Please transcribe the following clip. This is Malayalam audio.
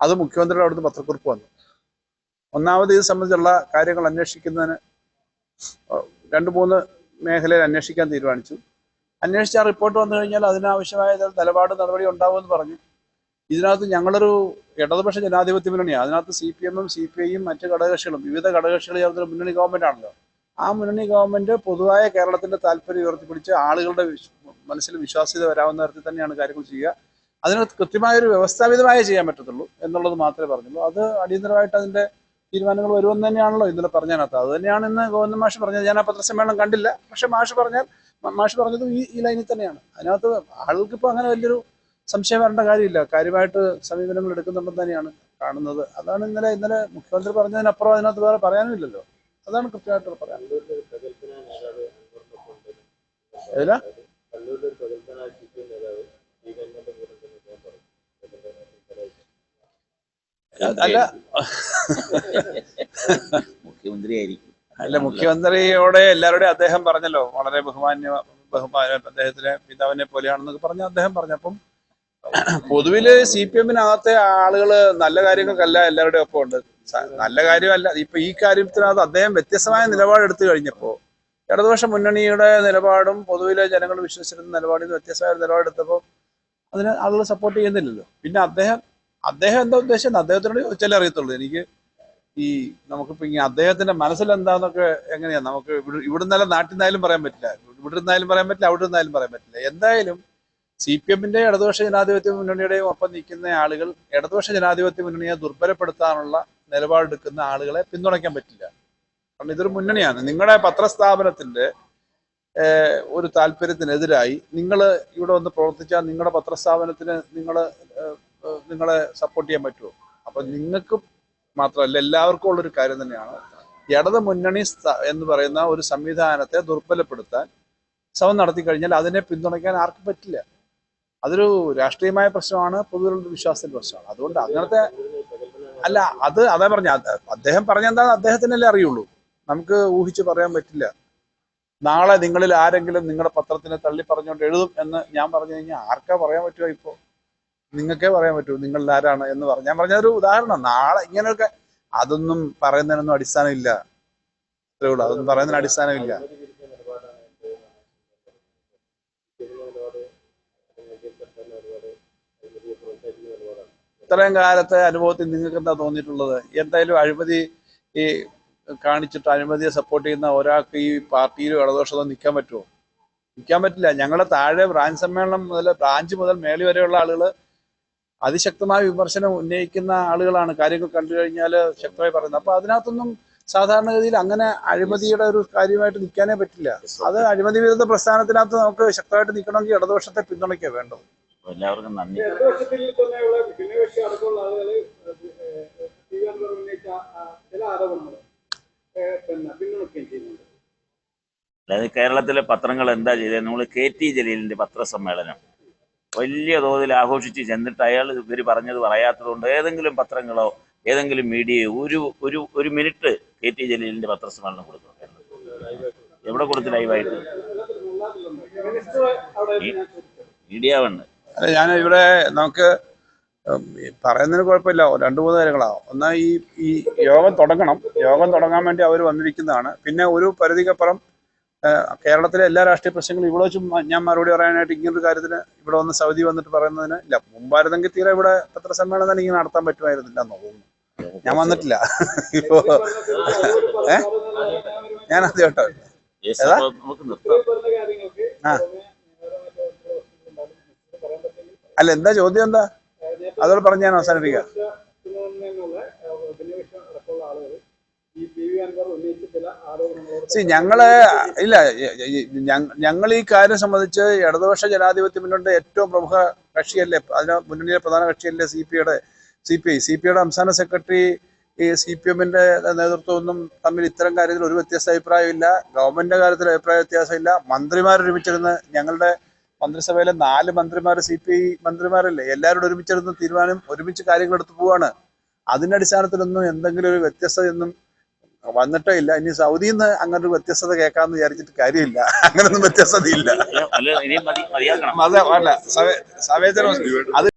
അത് മുഖ്യമന്ത്രിയുടെ അവിടുന്ന് പത്രക്കുറിപ്പ് വന്നു. ഒന്നാമത് ഇത് സംബന്ധിച്ചുള്ള കാര്യങ്ങൾ അന്വേഷിക്കുന്നതിന് രണ്ട് മൂന്ന് മേഖലയിൽ അന്വേഷിക്കാൻ തീരുമാനിച്ചു. അന്വേഷിച്ച റിപ്പോർട്ട് വന്നു കഴിഞ്ഞാൽ അതിനാവശ്യമായ നിലപാട് നടപടി ഉണ്ടാവുമെന്ന് പറഞ്ഞു. ഇതിനകത്ത് ഞങ്ങളൊരു ഇടതുപക്ഷ ജനാധിപത്യ മുന്നണിയാണ് അതിനകത്ത് സി പി എമ്മും സി പി ഐയും മറ്റ് ഘടകകക്ഷികളും വിവിധ ഘടകകക്ഷികൾ ചേർന്നൊരു മുന്നണി ഗവൺമെന്റ് ആണല്ലോ. ആ മുന്നണി ഗവൺമെന്റ് പൊതുവായ കേരളത്തിന്റെ താല്പര്യം ഉയർത്തിപ്പിടിച്ച് ആളുകളുടെ മനസ്സിൽ വിശ്വാസ്യത വരാവുന്ന തരത്തിൽ തന്നെയാണ് കാര്യങ്ങൾ ചെയ്യുക. അതിന് കൃത്യമായ ഒരു വ്യവസ്ഥാപിതമായേ ചെയ്യാൻ പറ്റത്തുള്ളൂ എന്നുള്ളത് മാത്രമേ പറഞ്ഞുള്ളൂ. അത് അടിയന്തരമായിട്ട് അതിന്റെ തീരുമാനങ്ങൾ വരുമെന്ന് തന്നെയാണല്ലോ ഇന്നലെ പറഞ്ഞതിനകത്ത്. അത് തന്നെയാണ് ഇന്ന് ഗോവിന്ദൻ മാഷ് പറഞ്ഞത്. ഞാൻ ആ പത്രസമ്മേളനം കണ്ടില്ല. പക്ഷെ മാഷ് പറഞ്ഞാൽ മാഷ് പറഞ്ഞത് ഈ ഈ ലൈനിൽ തന്നെയാണ്. അതിനകത്ത് ആളുകൾക്ക് ഇപ്പോൾ അങ്ങനെ വലിയൊരു സംശയം വരേണ്ട കാര്യമില്ല. കാര്യമായിട്ട് സമീപനങ്ങൾ എടുക്കുന്നുണ്ടെന്ന് തന്നെയാണ് കാണുന്നത്. അതാണ് ഇന്നലെ ഇന്നലെ മുഖ്യമന്ത്രി പറഞ്ഞതിനപ്പുറം അതിനകത്ത് വേറെ പറയാനുമില്ലല്ലോ അതാണ് കൃത്യമായിട്ട് പറയാനുള്ളത്. ഏതാ അല്ല. മുഖ്യമന്ത്രിയായിരിക്കും അല്ല മുഖ്യമന്ത്രിയോടെ എല്ലാവരുടെയും അദ്ദേഹം പറഞ്ഞല്ലോ വളരെ ബഹുമാന്യ ബഹുമാന അദ്ദേഹത്തിലെ പിതാവിനെ പോലെയാണെന്നൊക്കെ പറഞ്ഞ് അദ്ദേഹം പറഞ്ഞപ്പം പൊതുവിൽ സി പി എമ്മിനകത്തെ ആളുകൾ നല്ല കാര്യങ്ങൾക്കല്ല എല്ലാവരുടെയും ഒപ്പം ഉണ്ട്. നല്ല കാര്യമല്ല. ഇപ്പൊ ഈ കാര്യത്തിനകത്ത് അദ്ദേഹം വ്യത്യസ്തമായ നിലപാടെടുത്തു കഴിഞ്ഞപ്പോ ഇടതുപക്ഷ മുന്നണിയുടെ നിലപാടും പൊതുവിലെ ജനങ്ങൾ വിശ്വസിച്ചിരുന്ന നിലപാടിൽ നിന്ന് വ്യത്യസ്തമായ നിലപാടെടുത്തപ്പോ നിലപാടെടുത്തപ്പോൾ അതിന് ആളുകൾ സപ്പോർട്ട് ചെയ്യുന്നില്ലല്ലോ. പിന്നെ അദ്ദേഹം അദ്ദേഹം എന്താ ഉദ്ദേശം അദ്ദേഹത്തിനോട് ചോദിച്ചാലേ അറിയത്തുള്ളൂ. എനിക്ക് ഈ നമുക്കിപ്പോ ഇങ്ങനെ അദ്ദേഹത്തിന്റെ മനസ്സിൽ എന്താന്നൊക്കെ എങ്ങനെയാ? നമുക്ക് ഇവിടെ ഇവിടുന്നാലും നാട്ടിൽ നിന്നായാലും പറയാൻ പറ്റില്ല. ഇവിടെ നിന്നായാലും പറയാൻ പറ്റില്ല അവിടെ നിന്നായാലും പറയാൻ പറ്റില്ല. എന്തായാലും സി പി എമ്മിന്റെ ഇടതുപക്ഷ ജനാധിപത്യ മുന്നണിയുടെയും ഒപ്പം നിൽക്കുന്ന ആളുകൾ ഇടതുപക്ഷ ജനാധിപത്യ മുന്നണിയെ ദുർബലപ്പെടുത്താനുള്ള നിലപാടെടുക്കുന്ന ആളുകളെ പിന്തുണയ്ക്കാൻ പറ്റില്ല. കാരണം ഇതൊരു മുന്നണിയാണ്. നിങ്ങളുടെ പത്രസ്ഥാപനത്തിന്റെ ഒരു താല്പര്യത്തിനെതിരായി നിങ്ങൾ ഇവിടെ വന്ന് പ്രവർത്തിച്ചാൽ നിങ്ങളുടെ പത്രസ്ഥാപനത്തിന് നിങ്ങൾ നിങ്ങളെ സപ്പോർട്ട് ചെയ്യാൻ പറ്റുമോ അപ്പൊ നിങ്ങൾക്ക് മാത്രമല്ല എല്ലാവർക്കും ഉള്ളൊരു കാര്യം തന്നെയാണ്. ഇടത് മുന്നണി എന്ന് പറയുന്ന ഒരു സംവിധാനത്തെ ദുർബലപ്പെടുത്താൻ ശ്രമം നടത്തി കഴിഞ്ഞാൽ അതിനെ പിന്തുണയ്ക്കാൻ ആർക്കും പറ്റില്ല. അതൊരു രാഷ്ട്രീയമായ പ്രശ്നമാണ് പൊതുവിലുള്ള വിശ്വാസത്തിന്റെ പ്രശ്നമാണ്. അതുകൊണ്ട് അങ്ങനത്തെ അല്ല അത് അതാ പറഞ്ഞ അദ്ദേഹം പറഞ്ഞ എന്താ അദ്ദേഹത്തിനല്ലേ അറിയുള്ളൂ. നമുക്ക് ഊഹിച്ചു പറയാൻ പറ്റില്ല. നാളെ നിങ്ങളിൽ ആരെങ്കിലും നിങ്ങളുടെ പത്രത്തിനെ തള്ളി പറഞ്ഞുകൊണ്ട് എഴുതും എന്ന് ഞാൻ പറഞ്ഞു കഴിഞ്ഞാൽ ആർക്കാ പറയാൻ പറ്റുമോ ഇപ്പോൾ നിങ്ങൾക്കേ പറയാൻ പറ്റൂ നിങ്ങളിൽ ആരാണ് എന്ന് പറഞ്ഞു. ഞാൻ പറഞ്ഞൊരു ഉദാഹരണം. നാളെ ഇങ്ങനെയൊക്കെ അതൊന്നും പറയുന്നതിനൊന്നും അടിസ്ഥാനമില്ല. അത്രേ ഉള്ളൂ. അതൊന്നും പറയുന്നതിന് അടിസ്ഥാനമില്ല. ഇത്രയും കാലത്തെ അനുഭവത്തിൽ നിങ്ങൾക്ക് എന്താ തോന്നിയിട്ടുള്ളത്? എന്തായാലും അഴിമതി ഈ കാണിച്ചിട്ട് അഴിമതിയെ സപ്പോർട്ട് ചെയ്യുന്ന ഒരാൾക്ക് ഈ പാർട്ടിയിൽ ഇടദോഷത്തോ നിൽക്കാൻ പറ്റുമോ? നിൽക്കാൻ പറ്റില്ല. ഞങ്ങളുടെ താഴെ ബ്രാഞ്ച് സമ്മേളനം മുതൽ ബ്രാഞ്ച് മുതൽ മേളി വരെയുള്ള ആളുകൾ അതിശക്തമായ വിമർശനം ഉന്നയിക്കുന്ന ആളുകളാണ്. കാര്യങ്ങൾ കണ്ടു കഴിഞ്ഞാൽ ശക്തമായി പറയുന്നത്. അപ്പൊ അതിനകത്തൊന്നും സാധാരണഗതിയിൽ അങ്ങനെ അഴിമതിയുടെ ഒരു കാര്യമായിട്ട് നിൽക്കാനേ പറ്റില്ല. അത് അഴിമതി വിരുദ്ധ പ്രസ്ഥാനത്തിനകത്ത് നമുക്ക് ശക്തമായിട്ട് നിൽക്കണമെങ്കിൽ ഇടതുപക്ഷത്തെ പിന്തുണയ്ക്കുക വേണ്ടത്. എല്ലാവർക്കും നന്ദി. അതായത് കേരളത്തിലെ പത്രങ്ങൾ എന്താ ചെയ്തത്? നമ്മൾ കെ ടി ജലീലിന്റെ പത്രസമ്മേളനം. വലിയ തോതിൽ ആഘോഷിച്ച് ചെന്നിട്ട് അയാൾ ഇവർ പറഞ്ഞത് പറയാത്തതുകൊണ്ട് ഏതെങ്കിലും പത്രങ്ങളോ ഏതെങ്കിലും മീഡിയയോ ഒരു ഒരു ഒരു മിനിറ്റ് കെ ടി ജലീലിന്റെ പത്രസമ്മേളനം കൊടുത്തു എവിടെ കൊടുത്ത് ലൈവായിട്ട്? മീഡിയ വേണ്ട അല്ല ഞാൻ ഇവിടെ നമുക്ക് പറയുന്നതിന് കുഴപ്പമില്ല. രണ്ട് മൂന്ന് കാര്യങ്ങളാണ് ഒന്ന് ഈ ഈ യോഗം തുടങ്ങണം. യോഗം തുടങ്ങാൻ വേണ്ടി അവർ വന്നിരിക്കുന്നതാണ്. പിന്നെ ഒരു പരിധിക്കപ്പുറം കേരളത്തിലെ എല്ലാ രാഷ്ട്രീയ പ്രശ്നങ്ങളും ഇവിടെ വെച്ചും ഞാൻ മറുപടി പറയാനായിട്ട് ഇങ്ങനൊരു കാര്യത്തിന് ഇവിടെ വന്ന് സൗദി വന്നിട്ട് പറയുന്നതിന് ഇല്ല. മുമ്പായിരുന്നെങ്കിൽ തീരെ ഇവിടെ പത്രസമ്മേളനം തന്നെ ഇങ്ങനെ നടത്താൻ പറ്റുമായിരുന്നില്ല എന്ന് തോന്നുന്നു. ഞാൻ വന്നിട്ടില്ല. ഇപ്പോ ഏ? ഞാൻ ആദ്യമായിട്ടോ ആ. അല്ല എന്താ ചോദ്യം എന്താ? അതോട് പറഞ്ഞ് ഞാൻ അവസാനിപ്പിക്കാം. സി ഞങ്ങൾ ഇല്ല ഞങ്ങൾ ഈ കാര്യം സംബന്ധിച്ച് ഇടതുപക്ഷ ജനാധിപത്യ മുന്നണിയുടെ ഏറ്റവും പ്രമുഖ കക്ഷിയല്ലേ അതിന് മുന്നണിയിലെ പ്രധാന കക്ഷിയല്ലേ സി പി ഐയുടെ C P I C P ഐയുടെ സംസ്ഥാന സെക്രട്ടറി ഈ സി പി എമ്മിന്റെ നേതൃത്വമൊന്നും തമ്മിൽ ഇത്തരം കാര്യത്തിൽ ഒരു വ്യത്യസ്ത അഭിപ്രായമില്ല. ഗവൺമെന്റിന്റെ കാര്യത്തിൽ അഭിപ്രായ വ്യത്യാസമില്ല. മന്ത്രിമാർ ഒരുമിച്ചിരുന്ന് ഞങ്ങളുടെ മന്ത്രിസഭയിലെ നാല് മന്ത്രിമാർ സി പി ഐ മന്ത്രിമാരല്ലേ എല്ലാവരും ഒരുമിച്ചിരുന്ന് തീരുമാനം ഒരുമിച്ച് കാര്യങ്ങൾ എടുത്തു പോവാണ്. അതിന്റെ അടിസ്ഥാനത്തിലൊന്നും എന്തെങ്കിലും ഒരു വ്യത്യസ്തതയൊന്നും വന്നിട്ടേ ഇല്ല ഇനി സൗദിയിൽ നിന്ന് അങ്ങനെ ഒരു വ്യത്യസ്തത കേൾക്കാന്ന് വിചാരിച്ചിട്ട് കാര്യമില്ല. അങ്ങനൊന്നും വ്യത്യസ്തതയില്ല. അല്ല ഇനിയും മതിയാക്കണം. അതെ അല്ല. സവേ സമയത്തിന് അത്